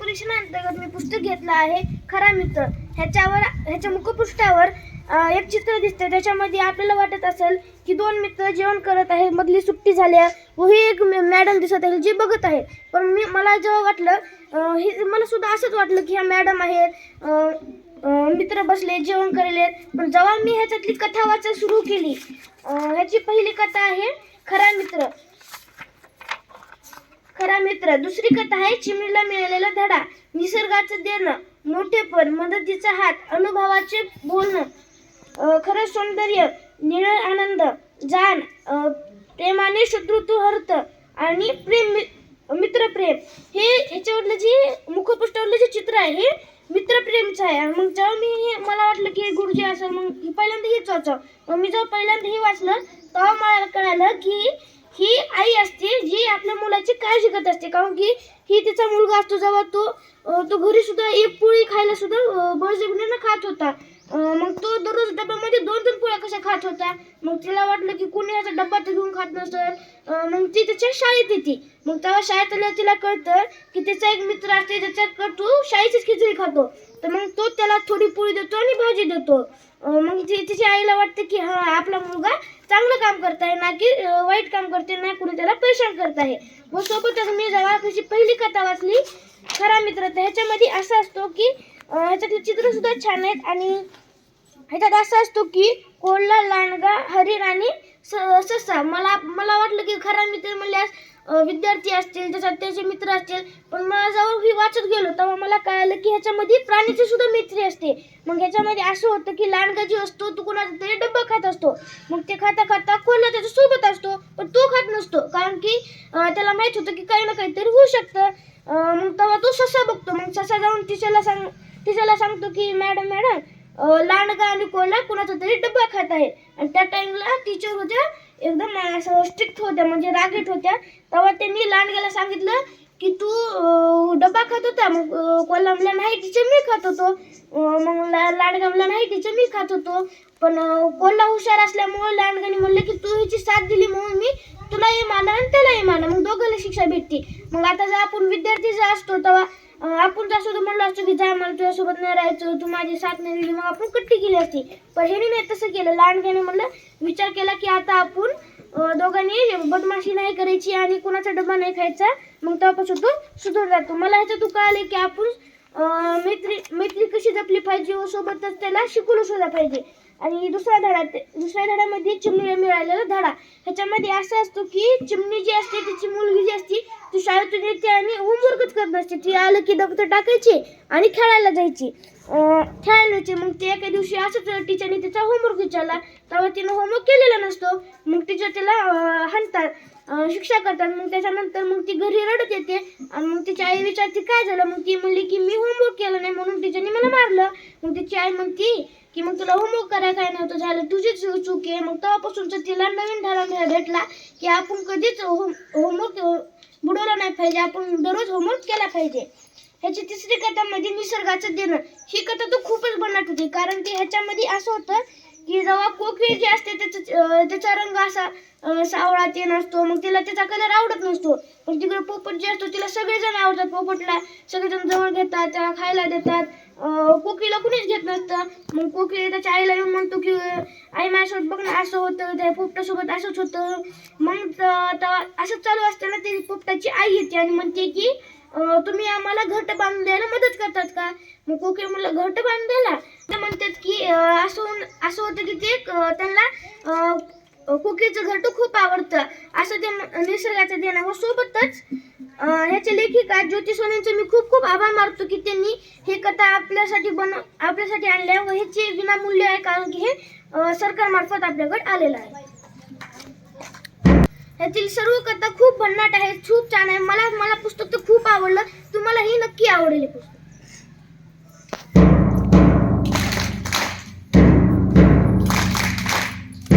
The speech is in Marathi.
परीक्षणांतर्गत मी पुस्तक घेतलं आहे खरा मित्र. ह्याच्यावर ह्याच्या मुखपृष्ठावर एक चित्र दिसतं त्याच्यामध्ये आपल्याला वाटत असेल की दोन मित्र जेवण करत आहे मधली सुट्टी झाल्या व ही एक मॅडम दिसत आहे जी बघत आहे पण मी मला जेव्हा वाटलं हे मला सुद्धा असंच वाटलं की ह्या मॅडम आहेत मित्र बसले जेवण करेले. पण जेव्हा मी ह्याच्यातली कथा वाचायला सुरू केली ह्याची पहिली कथा आहे खरा मित्र. करा मित्र दुसरी कथा आहे चिमणीला मिळालेला धडा. निसर्गाचं देणं मोठेपण मदतीचा हात अनुभवाचे बोलणं खरं सौंदर्य निळळ आनंद जाण प्रेमाने शत्रुत्व हरत आणि प्रेम मि- मित्रप्रेम. हे याच्यावरलं जे मुखपृष्ठावरलं जे चित्र आहे हे मित्रप्रेमचं आहे. मग जेव्हा मी हे मला वाटलं की हे गुरुजी असं मग हे पहिल्यांदा हेच वाचावं. मग मी जेव्हा पहिल्यांदा हे वाचलं तेव्हा मला कळालं की ही आई असते जी आपल्या मुलाची काळजी करत असते. कारण की ही तिचा मुलगा असतो जेव्हा तो तो घरी सुद्धा एक पोळी खायला सुद्धा बळजबरीनं खात होता. मग तो दररोज डब्यामध्ये दोन दोन पोळ्या कशा खात होता? मग तिला वाटलं की कोणी याचा डब्बा तर घेऊन खात नसतं मग ती त्याच्या शाळेत येते. मग तेव्हा शाळेत आल्या तिला कळतं की त्याचा एक मित्र असते त्याच्याकडं तो शाळेचीच खिचडी खातो. तर मग तो त्याला थोडी पोळी देतो आणि भाजी देतो. मग ती तिच्या आईला वाटतं की हा आपला मुलगा चांगलं काम करत आहे ना की वाईट काम करते ना कुणी त्याला परेशान करत आहे. व सोबतच मी जेव्हा त्याची पहिली कथा वाचली खरा मित्र तर ह्याच्यामध्ये असं असतो की ह्याच्यातले चित्र सुद्धा छान आहेत आणि ह्याच्यात असं असतो की कोल्हा लांडगा हरिण आणि ससा मला मला वाटलं की खरा मित्र म्हणल्यास विद्यार्थी असतील त्याच्यात त्याचे मित्र असतील पण मला जवळ ही वाचत गेलो तेव्हा मला कळालं की ह्याच्यामध्ये प्राणीचे सुद्धा मैत्री असते. मग ह्याच्यामध्ये असं होतं की लांडगा असतो तो कोणाचा तरी डब्बा खात असतो. मग ते खाता खाता खोलला त्याच्या सोबत असतो पण तो खात नसतो. कारण की त्याला माहीत होतं की काही ना काहीतरी होऊ शकतं. मग तेव्हा तो ससा बघतो. मग ससा जाऊन तिच्याला सांग तिच्याला सांगतो की मॅडम मॅडम लांडगा आणि कोल्हा कोणाचा तरी डब्बा खात आहे. आणि त्या टाइमला टीचर होत्या एकदम असं स्ट्रिक्ट होत्या म्हणजे रागीट होत्या. तेव्हा त्यांनी लांडग्याला सांगितलं की तू डबा डब्बा खात होता मग कोल्हा म्हणला नाही टीचर मी खात होतो. मग लांडगा म्हणला नाही टीचर मी खात होतो. पण कोल्हा हुशार असल्यामुळे लांडगाने म्हणलं की तू हिची साथ दिली म्हणून मी तुलाही मानलं आणि त्यालाही मानलं. मग दोघांना शिक्षा भेटते मग आता जर आपण विद्यार्थी जर असतो तेव्हा आपण जर म्हणलं असतो की जा मला तुझ्यासोबत नाही राहायचं तू माझी साथ नाही दिली मग आपण कट्टी केली असती. पण ह्याने नाही तसं केलं. लहानग्याने म्हणलं विचार केला की आता आपण दोघांनी बदमाशी नाही करायची आणि कोणाचा डबा नाही खायचा मग तेव्हापासून तो सुधर जातो मला ह्याच्यातून कळलं की आपण मैत्री मैत्री कशी जपली पाहिजे व सोबतच त्याला शिकवलं सुद्धा पाहिजे. आणि दुसरा धडा दुसऱ्या धड्यामध्ये चिमणीला मिळालेला धडा. ह्याच्यामध्ये असं असतो की चिमणी जी असते तिची मुलगी जी असते ती शाळेतून येते आणि होमवर्कच करत नसते. ती आलं की दप्तर टाकायची आणि खेळायला जायची. अं, मग ते एका दिवशी असंच टीचरने तिचा होमवर्क विचारला. तेव्हा तिनं होमवर्क केलेला नसतो. मग टीचर तिला अं, हाणतात शिक्षा करतात. मग त्याच्यानंतर मग ती घरी रडत येते. आणि मग तिची आई विचारते काय झालं? मग ती म्हणली की मी होमवर्क केलं नाही. म्हणून टीचरने मला मारलं. मग तिची आई म्हणती की मग तुला होमवर्क करायला काय नव्हतं? झालं तुझीच चूक आहे. मग तेव्हापासून तिला नवीन धडा भेटला की आपण कधीच होम होमवर्क बुडवला नाही पाहिजे. आपण दररोज होमवर्क केला पाहिजे. ह्याची तिसरी कथा म्हणजे निसर्गाचं देणं. ही कथा तर खूपच बनाट होती. कारण की ह्याच्यामध्ये असं होतं की जेव्हा कोकिळ जे असते त्याचा त्याचा रंग असा सावळा ते नसतो. मग तिला त्याचा कलर आवडत नसतो. पण तिकडे पोपट जे असतो तिला सगळेजण आवडतात पोपटला. सगळेजण जवळ घेतात त्याला खायला देतात. अं, कोकिळला कुणीच घेत नसतं. मग कोकिळ त्याच्या आईला येऊन म्हणतो की आई माझ्यासोबत बघ ना असं होतं. त्या पोपटासोबत असंच होतं. मग त- असं चालू असताना ते पोपटाची आई येते आणि म्हणते की तुम्ही आम्हाला घट बांधून द्यायला मदत करतात का? मग कोकिळ म्हणलं घट बांधून द्यायला? ते म्हणतात की असं असं होतं की ते त्यांना अं, कोकिळचं खूप आवडतं. असं ते निसर्गाचं देणं व सोबतच. ह्याच्या ह्याचे लेखिका ज्योती सोनेंचे मी खूप खूप आभार मानतो की त्यांनी हे कथा आपल्यासाठी बन आपल्यासाठी आणल्या व ह्याचे विनामूल्य आहे कारण की हे सरकारमार्फत आपल्याकडे आलेलं आहे. ह्यातील सर्व कथा खूप भन्नाट आहेत खूप छान आहे मला मला पुस्तक तर खूप आवडलं. तुम्हालाही नक्की आवडेल हे पुस्तक.